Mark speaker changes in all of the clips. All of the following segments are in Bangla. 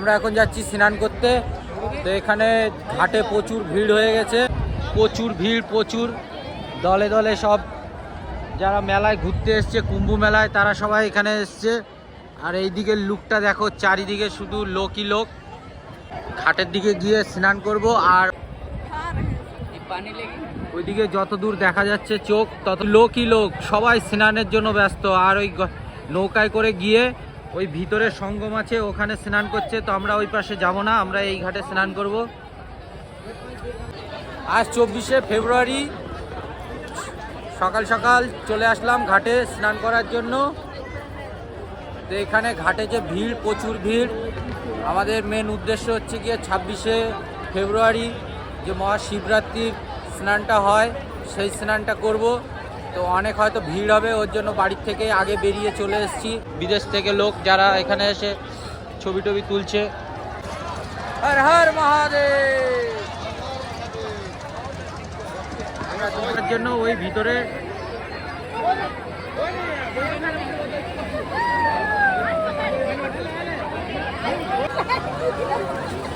Speaker 1: আমরা এখন যাচ্ছি স্নান করতে। তো এখানে ঘাটে প্রচুর ভিড় হয়ে গেছে। প্রচুর ভিড়, প্রচুর। দলে দলে সব যারা মেলায় ঘুরতে এসছে, কুম্ভ মেলায়, তারা সবাই এখানে এসছে। আর এই দিকের লুকটা দেখো, চারিদিকে শুধু লোকই লোক। ঘাটের দিকে গিয়ে স্নান করব আর ওইদিকে যত দূর দেখা যাচ্ছে চোখ, তত লোকই লোক। সবাই স্নানের জন্য ব্যস্ত। আর ওই নৌকায় করে গিয়ে ওই ভিতরে সঙ্গম আছে, ওখানে স্নান করছে, তো আমরা ওই পাশে যাব না, আমরা এই ঘাটে স্নান করব। আজ চব্বিশে ফেব্রুয়ারি, সকাল সকাল চলে আসলাম ঘাটে স্নান করার জন্য। তো এখানে ঘাটে যে ভিড়, প্রচুর ভিড়, আমাদের মেন উদ্দেশ্য হচ্ছে গিয়ে ছাব্বিশে ফেব্রুয়ারি যে মহাশিবরাত্রির স্নানটা হয়, সেই স্নানটা করব। তো অনেক হয়তো ভিড় হবে ওর জন্য বাড়ির থেকে আগে বেরিয়ে চলে এসেছি। বিদেশ থেকে লোক যারা এখানে এসে ছবি টবি তুলছে। হর হর মহাদেব! আমরা জন্য ওই ভিতরে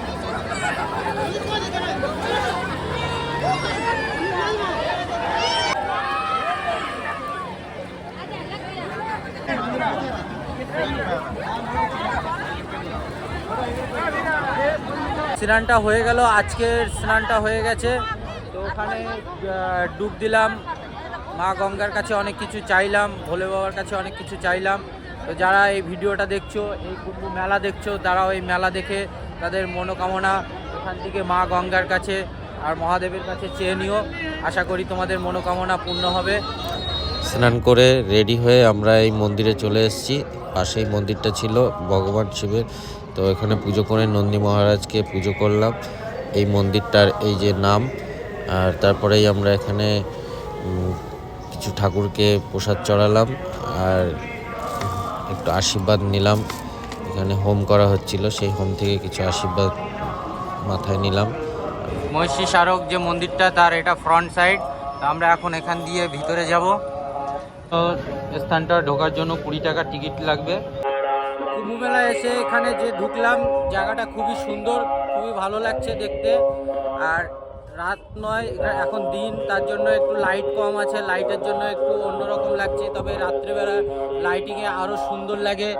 Speaker 1: স্নানটা হয়ে গেল, আজকের স্নানটা হয়ে গেছে। তো ওখানে ডুব দিলাম। মা গঙ্গার কাছে অনেক কিছু চাইলাম, ভোলে বাবার কাছে অনেক কিছু চাইলাম। তো যারা এই ভিডিওটা দেখছ, এই কুম্ভ মেলা দেখছ, তারাও এই মেলা দেখে তাদের মনোকামনা এখান থেকে মা গঙ্গার কাছে আর মহাদেবের কাছে চেয়ে নিও। আশা করি তোমাদের মনোকামনা পূর্ণ হবে।
Speaker 2: স্নান করে রেডি হয়ে আমরা এই মন্দিরে চলে এসেছি। পাশেই মন্দিরটা ছিল ভগবান শিবের তো এখানে পুজো করে নন্দী মহারাজকে পুজো করলাম। এই মন্দিরটার এই যে নাম, আর তারপরেই আমরা এখানে কিছু ঠাকুরকে প্রসাদ চড়ালাম, আর একটু আশীর্বাদ নিলাম। এখানে হোম করা হচ্ছিল, সেই হোম থেকে কিছু আশীর্বাদ মাথায় নিলাম।
Speaker 1: মহিষী স্মারক যে মন্দিরটা, তার এটা ফ্রন্ট সাইড আমরা এখন এখান দিয়ে ভিতরে যাব। তো স্থানটা ঢোকার জন্য কুড়ি টাকা টিকিট লাগবে। কুম্ভ মেলায় এসে এখানে যে ঢুকলাম, জায়গাটা খুবই সুন্দর, খুবই ভালো লাগছে দেখতে। আর রাত নয়, এখন দিন, তার জন্য একটু লাইট কম আছে লাইটের জন্য একটু অন্যরকম লাগছে, তবে রাত্রেবেলা লাইটিংয়ে আরও সুন্দর লাগে।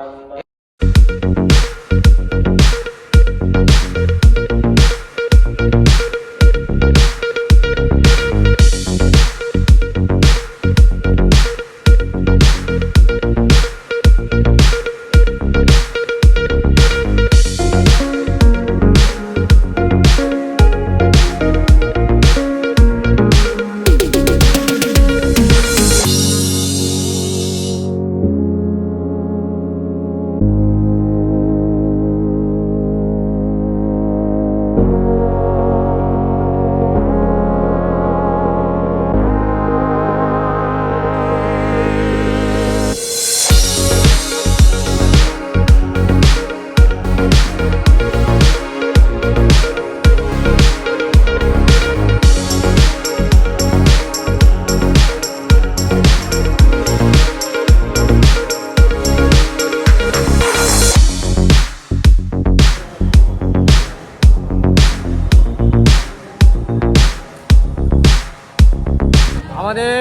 Speaker 1: আমাদের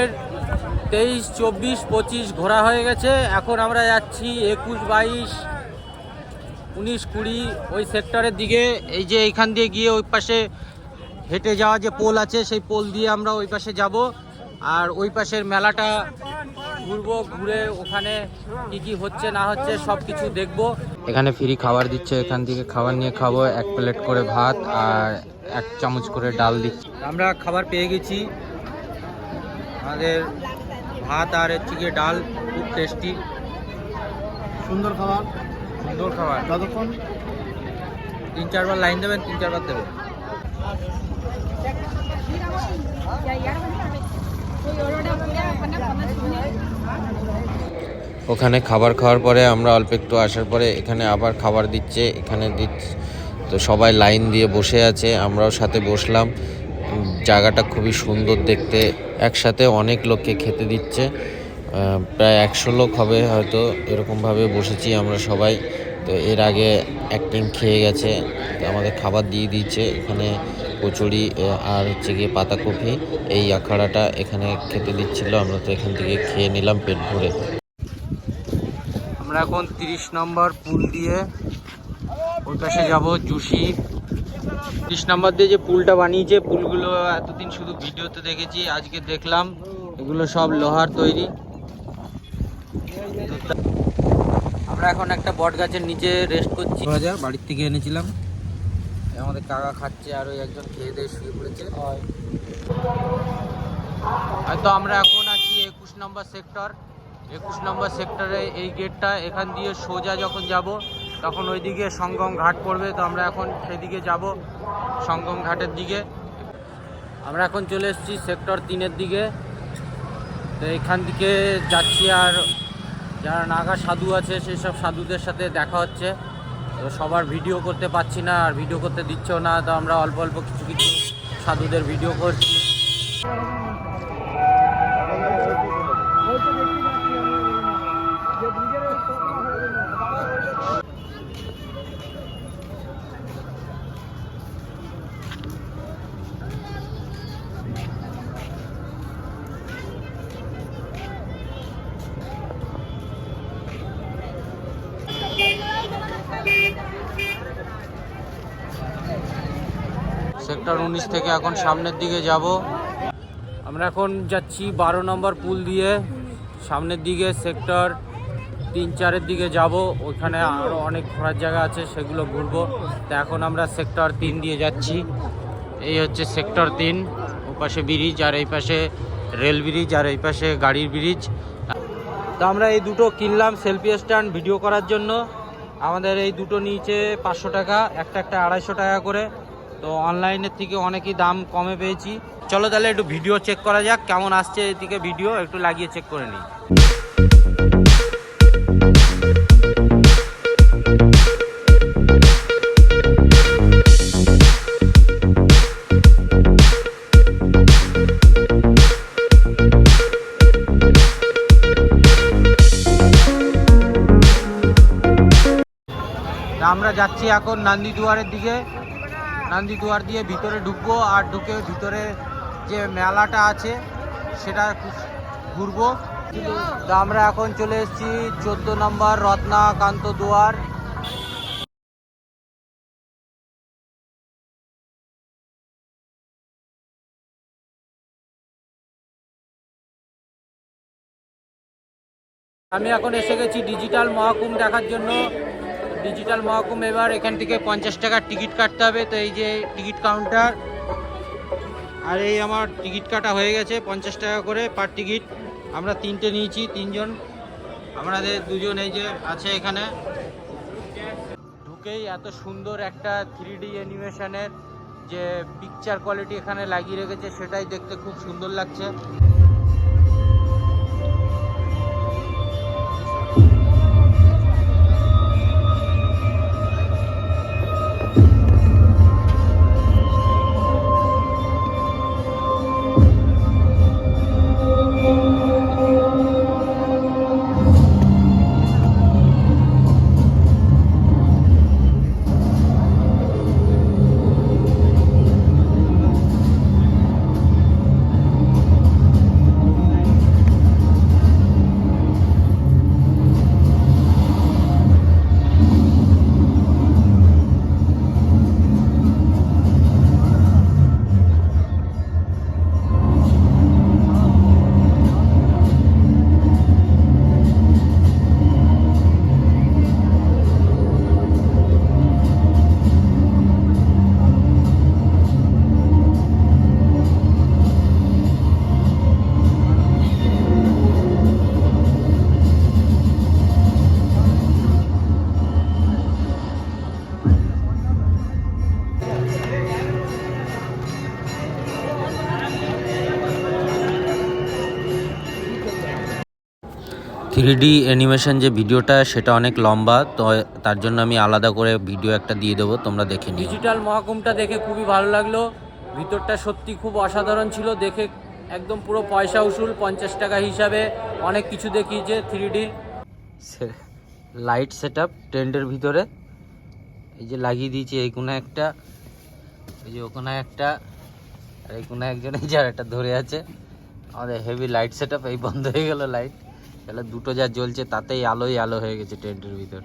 Speaker 1: তেইশ, চব্বিশ, পঁচিশ ঘোরা হয়ে গেছে। এখন আমরা যাচ্ছি একুশ, বাইশ, উনিশ, কুড়ি ওই সেক্টরের দিকে। এই যে এইখান দিয়ে গিয়ে ওই পাশে হেঁটে যাওয়া যে পোল আছে, সেই পোল দিয়ে আমরা ওই পাশে যাব। আর ওই পাশের মেলাটা ঘুরবো, ঘুরে ওখানে কি কি হচ্ছে, না হচ্ছে সব কিছু দেখব। এখানে ফ্রি খাবার দিচ্ছে, এখান থেকে খাবার নিয়ে খাব, এক প্লেট করে ভাত আর এক চামচ করে ডাল দিচ্ছে। আমরা খাবার পেয়ে গেছি। আমাদের ভাত আর হচ্ছে গিয়ে ডাল খুব টেস্টি
Speaker 3: সুন্দর খাবার।
Speaker 1: সুন্দর খাবার।
Speaker 3: যতক্ষণ
Speaker 1: তিন চারবার লাইন দেবেন তিন চারবার দেবেন
Speaker 2: ওখানে খাবার খাওয়ার পরে আমরা অল্প একটু আসার পরে এখানে আবার খাবার দিচ্ছে এখানে দিচ্ছে। তো সবাই লাইন দিয়ে বসে আছে আমরাও সাথে বসলাম। জায়গাটা খুবই সুন্দর দেখতে। একসাথে অনেক লোককে খেতে দিচ্ছে। প্রায় একশো লোক হবে হয়তো, এরকমভাবে বসেছি আমরা সবাই। তো এর আগে এক টাইম খেয়ে গেছে, তো আমাদের খাবার দিয়ে দিচ্ছে এখানে কচুরি আর হচ্ছে গিয়ে পাতাকপি, এই আখাড়াটা এখানে খেতে দিচ্ছিল। আমরা তো এখান থেকে খেয়ে নিলাম পেট ভরে।
Speaker 1: আমরা এখন তিরিশ নম্বর পুল দিয়ে ওই পাশে যাব, জুসি। তিরিশ নম্বর দিয়ে যে পুলটা বানিয়েছে পুলগুলো এতদিন শুধু ভিডিওতে দেখেছি আজকে দেখলাম এগুলো সব লোহার তৈরি। আমরা এখন একটা বট গাছের নিচে রেস্ট করছি। ভাজা বাড়ির থেকে এনেছিলাম। আমাদের কাকা খাচ্ছে আর ওই একজন খেয়ে দিয়ে শুয়ে পড়েছে। হয়তো আমরা এখন আছি একুশ নম্বর সেক্টর একুশ নম্বর সেক্টরে এই গেটটা এখান দিয়ে সোজা যখন যাব তখন ওইদিকে সঙ্গম ঘাট পড়বে। তো আমরা এখন সেদিকে যাব সঙ্গম ঘাটের দিকে। আমরা এখন চলে এসেছি সেক্টর তিনের দিকে। তো এখান থেকে যাচ্ছি আর যারা নাগা সাধু আছে, সেই সব সাধুদের সাথে দেখা হচ্ছে। তো সবার ভিডিও করতে পারছি না, আর ভিডিও করতে দিচ্ছেও না। তো আমরা অল্প অল্প কিছু কিছু সাধুদের ভিডিও করছি। সেক্টর উনিশ থেকে এখন সামনের দিকে যাব। আমরা এখন যাচ্ছি বারো নম্বর পুল দিয়ে। সামনের দিকে সেক্টর তিন চারের দিকে যাব। ওইখানে আরও অনেক ঘোরার জায়গা আছে, সেগুলো ঘুরবো। তা এখন আমরা সেক্টর তিন দিয়ে যাচ্ছি। এই হচ্ছে সেক্টর তিন ও পাশে ব্রিজ আর এই পাশে রেল ব্রিজ আর এই পাশে গাড়ির ব্রিজ। তো আমরা এই দুটো কিনলাম সেলফি স্ট্যান্ড ভিডিও করার জন্য। আমাদের এই দুটো নিচে পাঁচশো টাকা, একটা একটা আড়াইশো টাকা করে। তো অনলাইনের থেকে অনেকই দাম কমে পেয়েছি। চলো তাহলে একটু ভিডিও চেক করা যাক, কেমন আসছে এদিকে ভিডিও একটু লাগিয়ে চেক করে নিই। আমরা যাচ্ছি এখন নান্দি দুয়ারের দিকে। নান্দি দুয়ার দিয়ে ভিতরে ঢুকবো আর ঢুকে ভিতরে যে মেলাটা আছে, সেটা ঘুরবো। তা আমরা এখন চলে এসেছি চোদ্দ নম্বর রত্নাকান্ত দুয়ার। আমি এখন এসে গেছি ডিজিটাল মহাকুম্ভ দেখার জন্য। ডিজিটাল মহাকুম্ভ এবার এখান থেকে পঞ্চাশ টাকার টিকিট কাটতে হবে। তো এই যে টিকিট কাউন্টার, আর এই আমার টিকিট কাটা হয়ে গেছে পঞ্চাশ টাকা করে পার টিকিট। আমরা তিনটে নিয়েছি, তিনজন। আমাদের দুজন এই যে আছে এখানে। ঢুকেই এত সুন্দর একটা থ্রি ডি অ্যানিমেশনের যে পিকচার কোয়ালিটি এখানে লাগিয়ে রেখেছে, সেটাই দেখতে খুব সুন্দর লাগছে। থ্রি ডি অ্যানিমেশন যে ভিডিওটা সেটা অনেক লম্বা তো তার জন্য আমি আলাদা করে ভিডিও একটা দিয়ে দেবো তোমরা দেখে নিও। ডিজিটাল মহাকুমটা দেখে খুবই ভালো লাগল। ভিতরটা সত্যি খুব অসাধারণ ছিল দেখে একদম পুরো পয়সা উসুল পঞ্চাশ টাকা হিসাবে। অনেক কিছু দেখিয়েছে three D light set up টেন্টের ভিতরে। এই যে লাগিয়ে দিয়েছি এই কোনো একটা এই যে ওখানে একটা আর এই কোনো একজনে যার একটা ধরে আছে। আমাদের হেভি লাইট সেট আপ এই বন্ধ হয়ে গেল লাইট তাহলে দুটো যা জ্বলছে তাতেই আলোই আলো হয়ে গেছে টেন্টের ভিতর।